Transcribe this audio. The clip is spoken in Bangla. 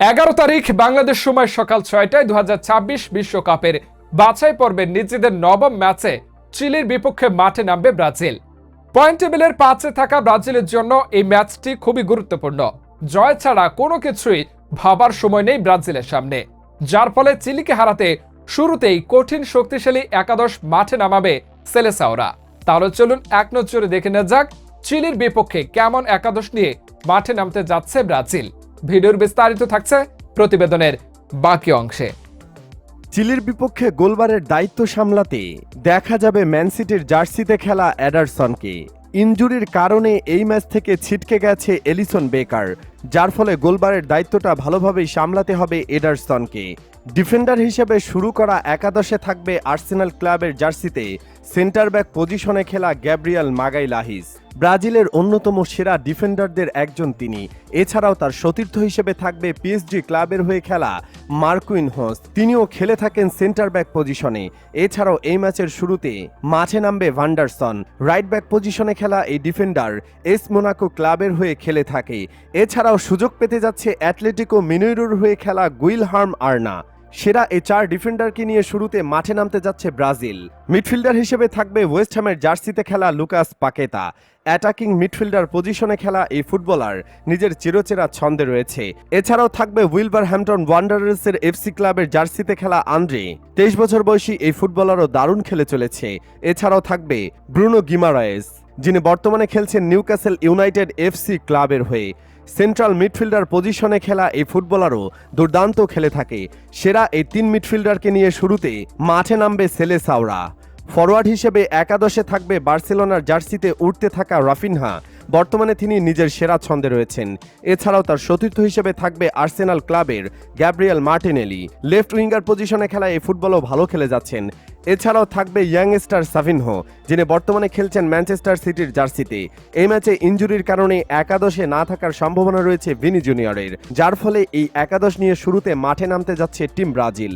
এগারো তারিখ বাংলাদেশ সময় সকাল ছয়টায় দু বিশ্বকাপের বাছাই পর্বের নিজেদের নবম ম্যাচে চিলির বিপক্ষে মাঠে নামবে ব্রাজিল। পয়েন্ট টেবিলের পাঁচে থাকা ব্রাজিলের জন্য এই ম্যাচটি খুবই গুরুত্বপূর্ণ। জয় ছাড়া কোনো কিছুই ভাবার সময় নেই ব্রাজিলের সামনে। যার ফলে চিলিকে হারাতে শুরুতেই কঠিন শক্তিশালী একাদশ মাঠে নামাবে সেলেসাওরা। তাহলে চলুন এক নজরে দেখে নেওয়া যাক, চিলির বিপক্ষে কেমন একাদশ নিয়ে মাঠে নামতে যাচ্ছে ব্রাজিল। ভিডিওর বিস্তারিত থাকছে প্রতিবেদনের বাকি অংশে। চিলির বিপক্ষে গোলবারের দায়িত্ব সামলাতে দেখা যাবে ম্যানসিটির জার্সিতে খেলা অ্যাডারসনকে। ইঞ্জুরির কারণে এই ম্যাচ থেকে ছিটকে গেছে এলিসন বেকার। যার ফলে গোলবারের দায়িত্বটা ভালোভাবেই সামলাতে হবে এডারসনকে। ডিফেন্ডার হিসেবে শুরু করা একাদশে থাকবে আর্সেনাল ক্লাবের জার্সিতে। সেন্টার ব্যাক পজিশনে খেলা গ্যাব্রিয়াল মাগাই লাহিস ব্রাজিলের অন্যতম সেরা ডিফেন্ডারদের একজন তিনি। এছাড়াও তার সতীর্থ হিসেবে থাকবে পিএসজি ক্লাবের হয়ে খেলা মার্কুইন হোস। তিনিও খেলে থাকেন সেন্টার ব্যাক পজিশনে। এছাড়াও এই ম্যাচের শুরুতে মাঠে নামবে ভান্ডারসন। রাইট ব্যাক পজিশনে খেলা এই ডিফেন্ডার এস মোনাকো ক্লাবের হয়ে খেলে থাকে। এছাড়াও সুযোগ পেতে যাচ্ছে অ্যাটলেটিকো মিনুইরুর হয়ে খেলা গুইলহার্ম আর্না। সেরা এই চার ডিফেন্ডারকে নিয়ে শুরুতে মাঠে নামতে যাচ্ছে ব্রাজিল। মিডফিল্ডার হিসেবে থাকবে ওয়েস্ট হ্যামের জার্সিতে খেলা লুকাস পাকেতা। অ্যাটাকিং মিডফিল্ডার পজিশনে খেলা এই ফুটবলার নিজের চিরচেরা ছন্দে রয়েছে। এছাড়াও থাকবে উইলবার হ্যাম্পটন ওয়ান্ডারার্সের এফসি ক্লাবের জার্সিতে খেলা আন্দ্রে। তেইশ বছর বয়সী এই ফুটবলারও দারুণ খেলে চলেছে। এছাড়াও থাকবে ব্রুনো গিমারায়েস। যিনি বর্তমানে খেলছেন নিউক্যাসেল ইউনাইটেড এফসি ক্লাবের হয়ে। সেন্ট্রাল মিডফিল্ডার পজিশনে খেলা এই ফুটবলারও দুর্দান্ত খেলে থাকে। সেরা এই তিন মিডফিল্ডারকে নিয়ে শুরুতে মাঠে নামবে সেলেসাওরা। ফরওয়ার্ড হিসেবে একাদশে থাকবে বার্সেলোনার জার্সিতে উঠতে থাকা রাফিনহা। বর্তমানে তিনি নিজের সেরা ছন্দে রয়েছেন। এছাড়াও তার সতীর্থ হিসেবে থাকবে আর্সেনাল ক্লাবের গ্যাব্রিয়েল মার্টিনেলি। লেফট উইঙ্গার পজিশনে খেলা এই ফুটবলও ভালো খেলে যাচ্ছেন। এছাড়াও থাকবে ইয়াং স্টার সাভিনহো যিনি বর্তমানে খেলছেন ম্যানচেস্টার সিটির জার্সিতে। এই ম্যাচে ইঞ্জুরির কারণে একাদশে না থাকার সম্ভাবনা রয়েছে ভিনি জুনিয়রের, যার ফলে এই একাদশ নিয়ে শুরুতে মাঠে নামতে যাচ্ছে টিম ব্রাজিল।